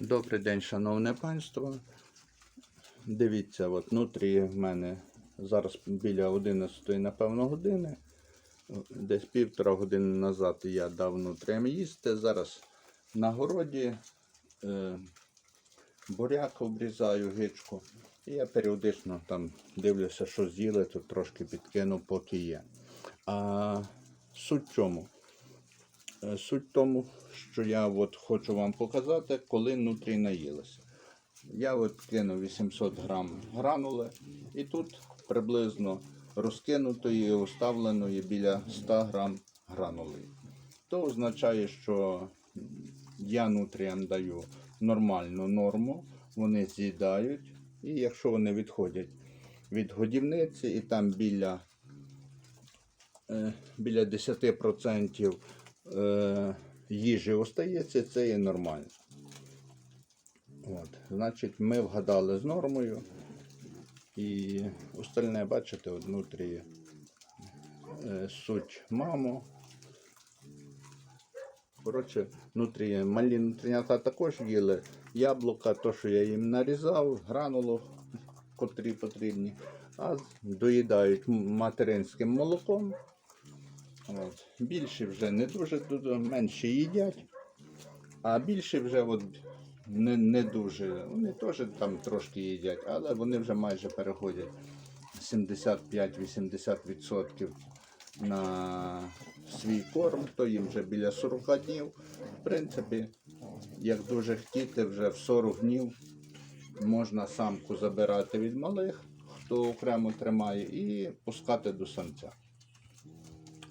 Добрий день, шановне панство. Дивіться, от внутрі в мене зараз біля 11, напевно, години. Десь півтора години назад я дав внутрям їсти. Зараз на городі е, буряк обрізаю гичку. І я періодично там дивлюся, що з'їли, то трошки підкину, поки є. А суть чому? Е, Суть в тому, що я от хочу вам показати, коли нутрі наїлися. Я от кинув 800 грам гранули, і тут приблизно розкинутої і оставленої біля 100 грам гранули. То означає, що я нутріям даю нормальну норму, вони з'їдають, і якщо вони відходять від годівниці, і там біля е, біля 10% е, їжі остається, це є нормально. От, значить, ми вгадали з нормою. І остальне, бачите, внутрі е, суть маму. Коротше, внутрі малі нутрінята також їли. Яблука, то, що я їм нарізав, гранулу, котрі потрібні, а доїдають материнським молоком. От. Більші вже не дуже, дуже менше їдять, а більші вже от не, не дуже. Вони теж там трошки їдять, але вони вже майже переходять 75-80% на свій корм, то їм вже біля 40 днів. В принципі, як дуже хотіти, вже в 40 днів можна самку забирати від малих, хто окремо тримає, і пускати до самця.